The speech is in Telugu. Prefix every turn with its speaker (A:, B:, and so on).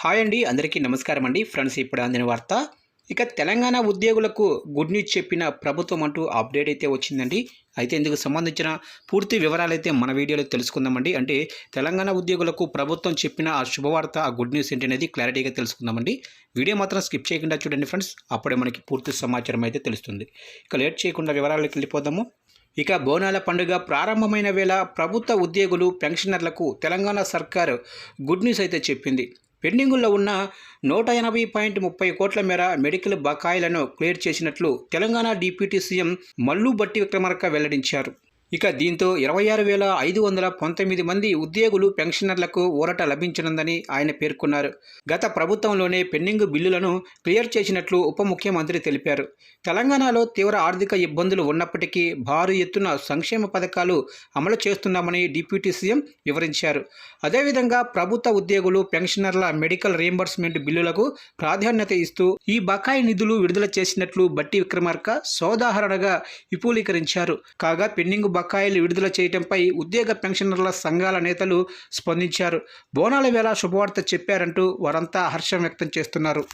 A: హాయ్ అండి అందరికీ నమస్కారం అండి. ఫ్రెండ్స్ ఇప్పుడు అందిన వార్త. ఇక తెలంగాణ ఉద్యోగులకు గుడ్ న్యూస్ చెప్పిన ప్రభుత్వం అంటూ అప్డేట్ అయితే వచ్చిందండి. అయితే ఇందుకు సంబంధించిన పూర్తి వివరాలు అయితే మన వీడియోలో తెలుసుకుందామండి. అంటే తెలంగాణ ఉద్యోగులకు ప్రభుత్వం చెప్పిన ఆ శుభవార్త ఆ గుడ్ న్యూస్ ఏంటి అనేది క్లారిటీగా తెలుసుకుందామండి. వీడియో మాత్రం స్కిప్ చేయకుండా చూడండి ఫ్రెండ్స్. అప్పుడే మనకి పూర్తి సమాచారం అయితే తెలుస్తుంది. ఇక లేట్ చేయకుండా వివరాలకు వెళ్ళిపోదాము. ఇక బోనాల పండుగ ప్రారంభమైన వేళ ప్రభుత్వ ఉద్యోగులు పెన్షనర్లకు తెలంగాణ సర్కారు గుడ్ న్యూస్ అయితే చెప్పింది. పెండింగుల్లో ఉన్న నూట ఎనభై పాయింట్ ముప్పై కోట్ల మేర మెడికల్ బకాయిలను క్లియర్ చేసినట్లు తెలంగాణ డిప్యూటీ సీఎం మల్లు బట్టి విక్రమార్క వెల్లడించారు. ఇక దీంతో ఇరవై ఆరు వేల ఐదు వందల పంతొమ్మిది మంది ఉద్యోగులు పెన్షనర్లకు ఊరట లభించనుందని ఆయన పేర్కొన్నారు. గత ప్రభుత్వంలోనే పెండింగ్ బిల్లులను క్లియర్ చేసినట్లు ఉప ముఖ్యమంత్రి తెలిపారు. తెలంగాణలో తీవ్ర ఆర్థిక ఇబ్బందులు ఉన్నప్పటికీ భారీ ఎత్తున సంక్షేమ పథకాలు అమలు చేస్తున్నామని డిప్యూటీ సీఎం వివరించారు. అదేవిధంగా ప్రభుత్వ ఉద్యోగులు పెన్షనర్ల మెడికల్ రియంబర్స్మెంట్ బిల్లులకు ప్రాధాన్యత ఇస్తూ ఈ బకాయి నిధులు విడుదల చేసినట్లు బట్టి విక్రమార్క సోదాహరణగా విపులీకరించారు. కాగా పెండింగ్ బకాయిలు విడుదల చేయడంపై ఉద్యోగ పెన్షనర్ల సంఘాల నేతలు స్పందించారు. బోనాల వేళ శుభవార్త చెప్పారంటూ వారంతా హర్షం వ్యక్తం చేస్తున్నారు.